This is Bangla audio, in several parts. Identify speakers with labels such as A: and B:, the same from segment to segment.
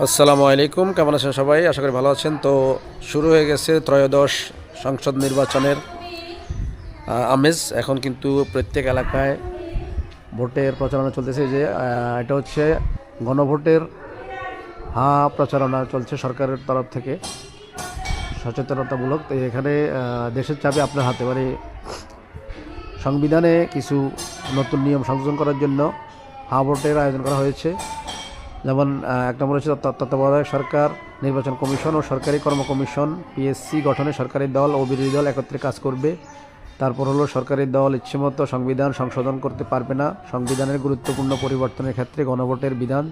A: আসসালামু আলাইকুম, কেমন আছেন সবাই? আশা করি ভালো আছেন। তো শুরু হয়ে গেছে ত্রয়োদশ সংসদ নির্বাচনের আমেজ। এখন কিন্তু প্রত্যেক এলাকায় ভোটের প্রচারণা চলতেছে। যে এটা হচ্ছে গণভোটের হা প্রচারণা চলছে সরকারের তরফ থেকে। সচেতনতামূলক। তো এখানে দেশের চাপে আপনার হাতে মানে সংবিধানে কিছু নতুন নিয়ম সংযোজন করার জন্য হা ভোটের আয়োজন করা হয়েছে। যেমন এক নম্বর হচ্ছে তত্ত্বাবধায়ক সরকার, নির্বাচন কমিশন ও সরকারি কর্ম কমিশন পিএসসি গঠনে সরকারি দল ও বিরোধী দল একত্রে কাজ করবে। তারপর হলো সরকারি দল ইচ্ছেমতো সংবিধান সংশোধন করতে পারবে না। সংবিধানের গুরুত্বপূর্ণ পরিবর্তনের ক্ষেত্রে গণভোটের বিধান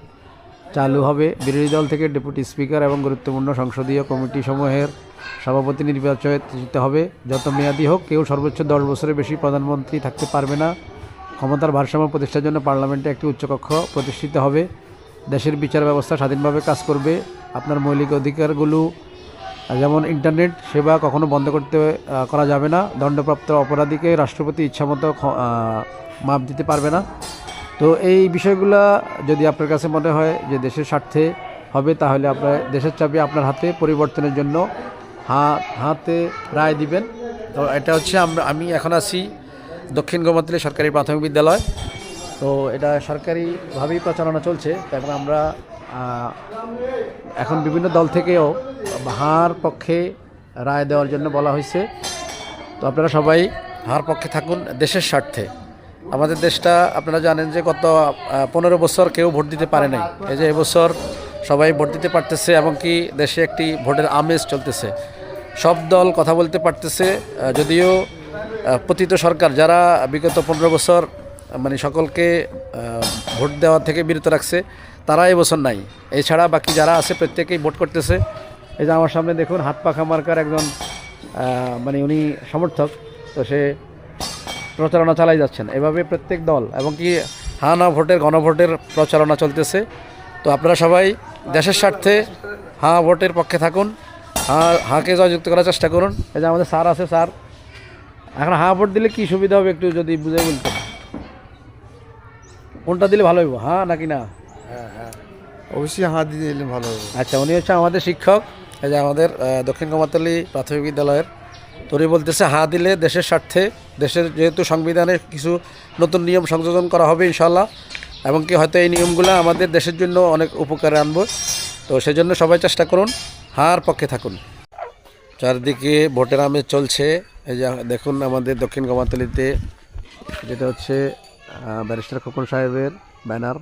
A: চালু হবে। বিরোধী দল থেকে ডেপুটি স্পিকার এবং গুরুত্বপূর্ণ সংসদীয় কমিটি সমূহের সভাপতি নির্বাচিত হবে। যত মেয়াদী হোক, কেউ সর্বোচ্চ দশ বছরের বেশি প্রধানমন্ত্রী থাকতে পারবে না। ক্ষমতার ভারসাম্য প্রতিষ্ঠার জন্য পার্লামেন্টে একটি উচ্চকক্ষ প্রতিষ্ঠিত হবে। দেশের বিচার ব্যবস্থা স্বাধীনভাবে কাজ করবে, আপনার মৌলিক অধিকারগুলো যেমন ইন্টারনেট সেবা কখনো বন্ধ করতে করা যাবে না, দণ্ডপ্রাপ্ত অপরাধীকে রাষ্ট্রপতি ইচ্ছামতো মাপ দিতে পারবে না। তো এই বিষয়গুলা যদি আপনার কাছে মনে হয় যে দেশের স্বার্থে হবে, তাহলে আপনার, দেশের চাবি আপনার হাতে পরিবর্তনের জন্য হাত, হাতে রায় দিবেন। তো এটা হচ্ছে আমরা, আমি এখন আছি দক্ষিণ গোমাতলি সরকারি প্রাথমিক বিদ্যালয়। তো এটা সরকারিভাবেই প্রচারণা চলছে। এবং আমরা এখন বিভিন্ন দল থেকেও হার পক্ষে রায় দেওয়ার জন্য বলা হয়েছে। তো আপনারা সবাই হার পক্ষে থাকুন দেশের স্বার্থে। আমাদের দেশটা, আপনারা জানেন যে গত পনেরো বছর কেউ ভোট দিতে পারে নাই। এই যে এবছর সবাই ভোট দিতে পারতেছে এবং কি দেশে একটি ভোটের আমেজ চলতেছে। সব দল কথা বলতে পারতেছে যদিও পতিত সরকার যারা বিগত পনেরো বছর মানে সকলকে ভোট দেওয়া থেকে বিরত রাখছে। তারা এবছর নাই। এছাড়া বাকি যারা আছে, প্রত্যেকেই ভোট করতেছে। এই যে আমার সামনে দেখুন, হাত পাখা মার্কার একজন মানে উনি সমর্থক, তো সে প্রচারণা চালাই যাচ্ছেন। এভাবে প্রত্যেক দল এবং কি হা না ভোটের গণভোটের প্রচারণা চলতেছে। তো আপনারা সবাই দেশের স্বার্থে হা ভোটের পক্ষে থাকুন, হা, হাকে জয়যুক্ত করার চেষ্টা করুন। এই যে আমাদের স্যার আছে, স্যার। এখন হা ভোট দিলে কি সুবিধা হবে একটু যদি বুঝে বলতেন? কোনটা দিলে ভালো হইব হ্যাঁ নাকি না?
B: অবশ্যই হাত দিয়ে দিলে ভালো হবে
A: আচ্ছা উনি হচ্ছে আমাদের শিক্ষক। এই যে আমাদের দক্ষিণ কমাতলি প্রাথমিক বিদ্যালয়ের তো উনি বলতেছে হা দিলে দেশের স্বার্থে দেশের যেহেতু সংবিধানে কিছু নতুন নিয়ম সংযোজন করা হবে ইনশাল্লাহ এবং কি হয়তো এই নিয়মগুলো আমাদের দেশের জন্য অনেক উপকারে আনব তো সেজন্য সবাই চেষ্টা করুন হার পক্ষে থাকুন। চারদিকে ভোটের আমেজ চলছে এই যে দেখুন আমাদের দক্ষিণ কমাতলিতে যেটা হচ্ছে ব্যারিস্টার খোকন সাহেবের ব্যানার।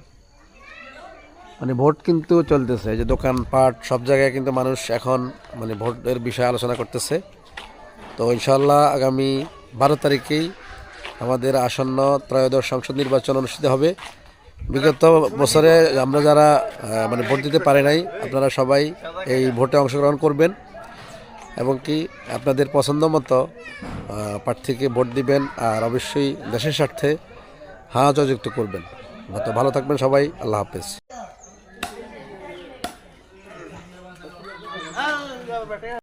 A: মানে ভোট কিন্তু চলতেছে, যে দোকানপাট সব জায়গায় কিন্তু মানুষ এখন মানে ভোটের বিষয়ে আলোচনা করতেছে। তো ইনশাল্লাহ আগামী বারো তারিখেই আমাদের আসন্ন ত্রয়োদশ সংসদ নির্বাচন অনুষ্ঠিত হবে। বিগত বছরে আমরা যারা মানে ভোট দিতে পারে নাই, আপনারা সবাই এই ভোটে অংশগ্রহণ করবেন এবং কি আপনাদের পছন্দ মতো প্রার্থীকে ভোট দিবেন। আর অবশ্যই দেশের স্বার্থে হাঁ জয়যুক্ত করবেন। তো ভালো থাকবেন সবাই আল্লাহ হাফেজ।